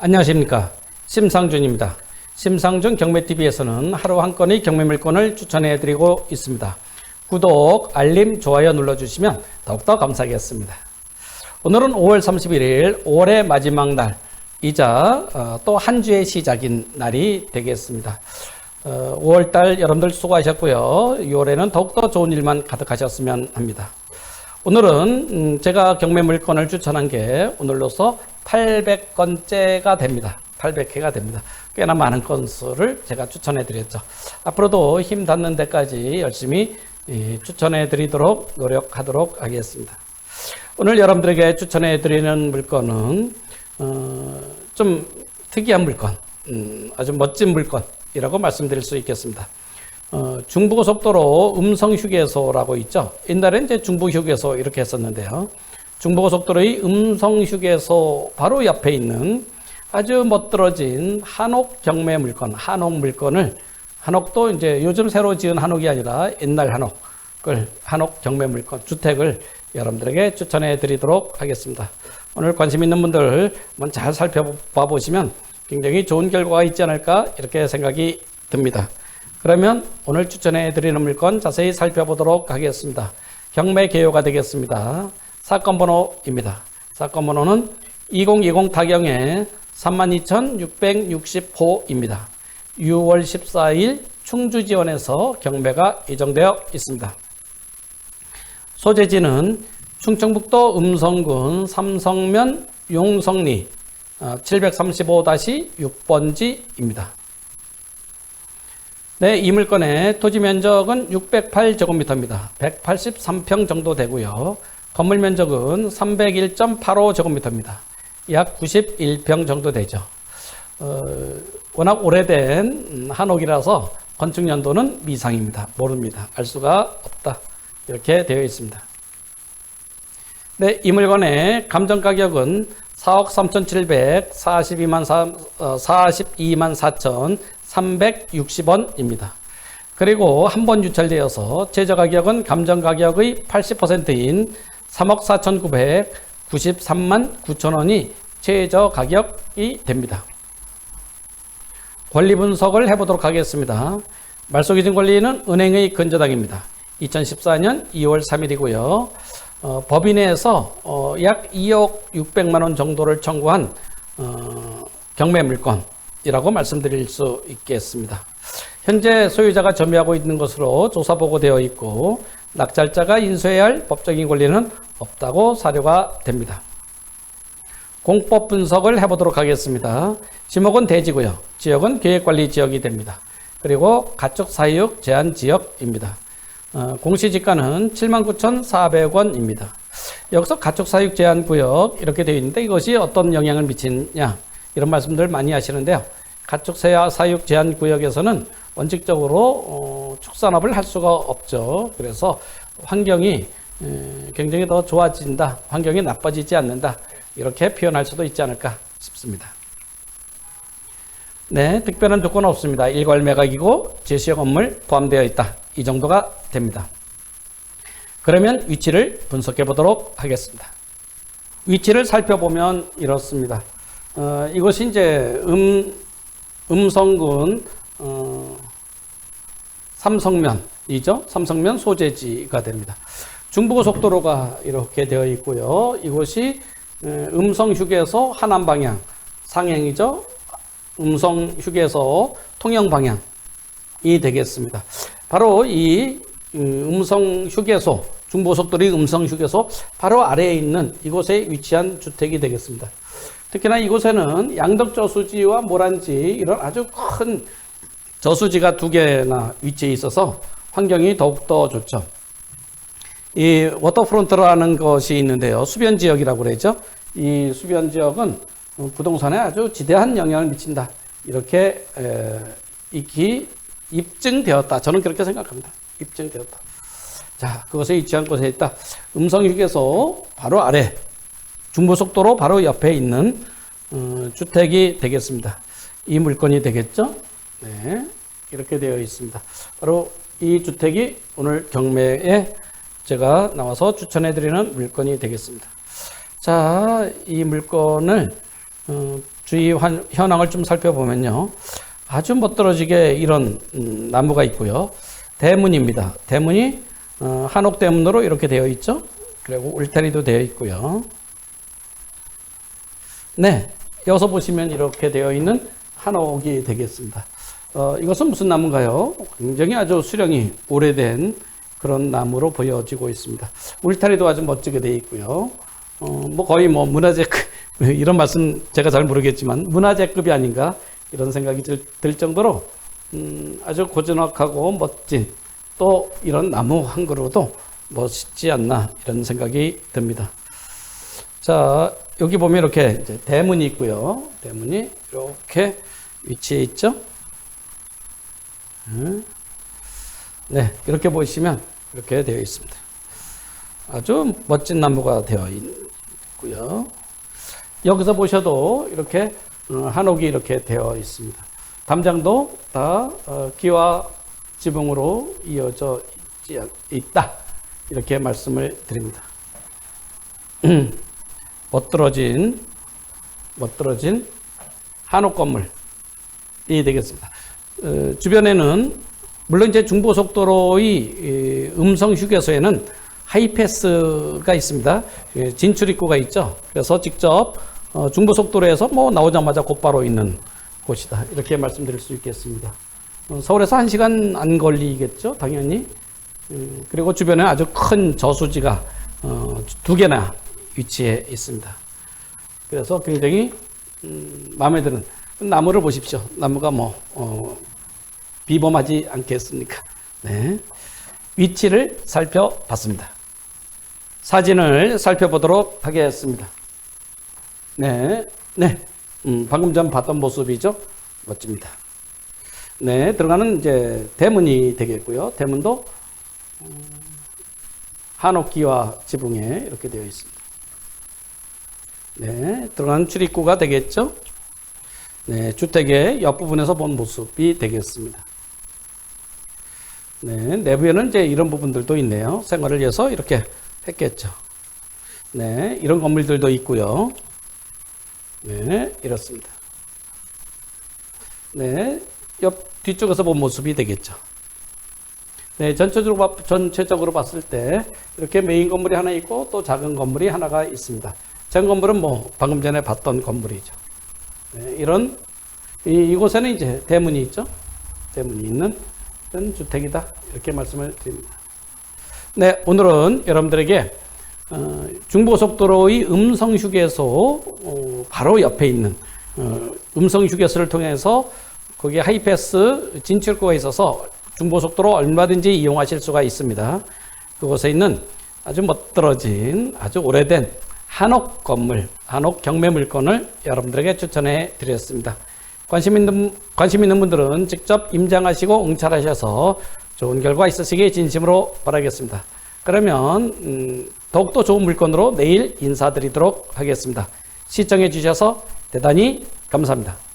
안녕하십니까. 심상준입니다. 심상준 경매TV에서는 하루 한 건의 경매 물건을 추천해 드리고 있습니다. 구독, 알림, 좋아요 눌러주시면 더욱더 감사하겠습니다. 오늘은 5월 31일, 5월의 마지막 날 이자 어, 또한 주의 시작인 날이 되겠습니다. 5월달 여러분들 수고하셨고요. 6월에는 더욱더 좋은 일만 가득하셨으면 합니다. 오늘은 음, 제가 경매 물건을 추천한 게 오늘로서 800건째가 됩니다. 800회가 됩니다. 꽤나 많은 건수를 제가 추천해 드렸죠. 앞으로도 힘 닿는 데까지 열심히 예, 추천해 드리도록 노력하도록 하겠습니다. 오늘 여러분들에게 추천해 드리는 물건은 어, 좀 특이한 물건, 음, 아주 멋진 물건이라고 말씀드릴 수 있겠습니다. 어, 중부고속도로 음성휴게소라고 있죠. 옛날엔 이제 중부휴게소 이렇게 했었는데요. 중부고속도로의 음성휴게소 바로 옆에 있는 아주 멋들어진 한옥 경매 물건, 한옥 물건을 한옥도 이제 요즘 새로 지은 한옥이 아니라 옛날 한옥을 한옥 경매 물건 주택을 여러분들에게 추천해 드리도록 하겠습니다. 오늘 관심 있는 분들 잘 살펴봐 보시면 굉장히 좋은 결과가 있지 않을까 이렇게 생각이 듭니다. 그러면 오늘 추천해 드리는 물건 자세히 살펴보도록 하겠습니다. 경매 개요가 되겠습니다. 사건 번호입니다. 사건 번호는 2020 타경의 32,660호입니다. 6월 14일 충주지원에서 경매가 예정되어 있습니다. 소재지는 충청북도 음성군 삼성면 용성리 735-6번지입니다. 네, 이 물건의 토지 면적은 608제곱미터입니다. 183평 정도 되고요. 건물 면적은 301.85제곱미터입니다. 약 91평 정도 되죠. 어, 워낙 오래된 한옥이라서 건축 연도는 미상입니다. 모릅니다. 알 수가 없다. 이렇게 되어 있습니다. 네, 이 물건의 감정 가격은 4억 3,742만 42만 4천 360원입니다. 그리고 한 번 유찰되어서 최저 가격은 감정 가격의 80%인 3억 4,993만 9천 원이 최저 가격이 됩니다. 권리 분석을 해보도록 하겠습니다. 말소기준 권리는 은행의 근저당입니다. 2014년 2월 3일이고요. 어, 법인에서 어, 약 2억 600만 원 정도를 청구한 어, 경매 물건 이라고 말씀드릴 수 있겠습니다. 현재 소유자가 점유하고 있는 것으로 조사 보고되어 있고 낙찰자가 인수해야 할 법적인 권리는 없다고 사료가 됩니다. 공법 분석을 해보도록 하겠습니다. 지목은 대지고요. 지역은 계획관리 지역이 됩니다. 그리고 가축 사육 제한 지역입니다. 어, 공시지가는 79,400원입니다. 여기서 가축 사육 제한 구역 이렇게 되어 있는데 이것이 어떤 영향을 미치냐 이런 말씀들 많이 하시는데요. 가축사육 제한 구역에서는 원칙적으로 어, 축산업을 할 수가 없죠. 그래서 환경이 에, 굉장히 더 좋아진다, 환경이 나빠지지 않는다 이렇게 표현할 수도 있지 않을까 싶습니다. 네, 특별한 조건은 없습니다. 일괄 매각이고 제시어 건물 포함되어 있다. 이 정도가 됩니다. 그러면 위치를 분석해 보도록 하겠습니다. 위치를 살펴보면 이렇습니다. 어, 이것이 이제 음, 음성군 어, 삼성면이죠. 삼성면 소재지가 됩니다. 중부고 속도로가 이렇게 되어 있고요. 이곳이 음성 휴게소 하남 방향 상행이죠. 음성 휴게소 통영 방향이 되겠습니다. 바로 이 음성 휴게소, 중부고속도로 음성 휴게소 바로 아래에 있는 이곳에 위치한 주택이 되겠습니다. 특히나 이곳에는 양덕 저수지와 모란지 이런 아주 큰 저수지가 두 개나 위치해 있어서 환경이 더욱더 좋죠. 이 워터프론트라는 것이 있는데요. 수변 지역이라고 그러죠. 이 수변 지역은 부동산에 아주 지대한 영향을 미친다. 이렇게 에, 익히 입증되었다. 저는 그렇게 생각합니다. 입증되었다. 자, 그것에 위치한 곳에 있다. 음성 휴게소 바로 아래, 중부속도로 바로 옆에 있는 어, 주택이 되겠습니다. 이 물건이 되겠죠? 네, 이렇게 되어 있습니다. 바로 이 주택이 오늘 경매에 제가 나와서 추천해 드리는 물건이 되겠습니다. 자, 이 물건을 어, 주위 환- 현황을 좀 살펴보면요. 아주 멋들어지게 이런 음, 나무가 있고요. 대문입니다. 대문이 어, 한옥 대문으로 이렇게 되어 있죠. 그리고 울타리도 되어 있고요. 네, 여기서 보시면 이렇게 되어 있는 한옥이 되겠습니다. 어, 이것은 무슨 나무인가요? 굉장히 아주 수령이 오래된 그런 나무로 보여지고 있습니다. 울타리도 아주 멋지게 되어 있고요. 어, 뭐 거의 뭐 문화재급 이런 말씀 제가 잘 모르겠지만 문화재급이 아닌가 이런 생각이 들, 들 정도로 음, 아주 고즈넉하고 멋진 또 이런 나무 한 그루도 멋있지 않나 이런 생각이 듭니다. 자 여기 보면 이렇게 대문이 있고요. 대문이 이렇게 위치해 있죠. 음. 네 이렇게 보시면 이렇게 되어 있습니다. 아주 멋진 나무가 되어 있고요. 여기서 보셔도 이렇게 어, 한옥이 이렇게 되어 있습니다. 담장도 다 어, 기와 지붕으로 이어져 있다. 이렇게 말씀을 드립니다. 멋들어진 멋들어진 한옥 건물이 되겠습니다. 어, 주변에는 물론 이제 중부고속도로의 이, 음성 휴게소에는 하이패스가 있습니다. 예, 진출 입구가 있죠. 그래서 직접 어, 중부고속도로에서 뭐 나오자마자 곧바로 있는 곳이다. 이렇게 말씀드릴 수 있겠습니다. 어, 서울에서 한 시간 안 걸리겠죠, 당연히. 음, 그리고 주변에 아주 큰 저수지가 어, 두 개나 위치해 있습니다. 그래서 굉장히 음, 마음에 드는 나무를 보십시오. 나무가 뭐 어, 비범하지 않겠습니까? 네. 위치를 살펴봤습니다. 사진을 살펴보도록 하겠습니다. 네, 네. 음, 방금 전 봤던 모습이죠. 멋집니다. 네, 들어가는 이제 대문이 되겠고요. 대문도 음, 한옥기와 지붕에 이렇게 되어 있습니다. 네, 들어가는 출입구가 되겠죠. 네, 주택의 옆부분에서 본 모습이 되겠습니다. 네, 내부에는 이제 이런 부분들도 있네요. 생활을 위해서 이렇게 했겠죠. 네, 이런 건물들도 있고요. 네, 이렇습니다. 네, 옆 뒤쪽에서 본 모습이 되겠죠. 네, 전체적으로, 봐- 전체적으로 봤을 때 이렇게 메인 건물이 하나 있고 또 작은 건물이 하나가 있습니다. 작은 건물은 뭐 방금 전에 봤던 건물이죠. 네, 이런 이, 이곳에는 이제 대문이 있죠. 대문이 있는 주택이다 이렇게 말씀을 드립니다. 네, 오늘은 여러분들에게 어, 중부고속도로의 음성휴게소 어, 바로 옆에 있는 어, 음성휴게소를 통해서 거기에 하이패스 진출구가 있어서 중부고속도로 얼마든지 이용하실 수가 있습니다. 그곳에 있는 아주 멋들어진 아주 오래된 한옥 건물, 한옥 경매 물건을 여러분들에게 추천해 드렸습니다. 관심 있는, 관심 있는 분들은 직접 임장하시고 응찰하셔서 좋은 결과 있으시길 진심으로 바라겠습니다. 그러면 음, 더욱더 좋은 물건으로 내일 인사드리도록 하겠습니다. 시청해 주셔서 대단히 감사합니다.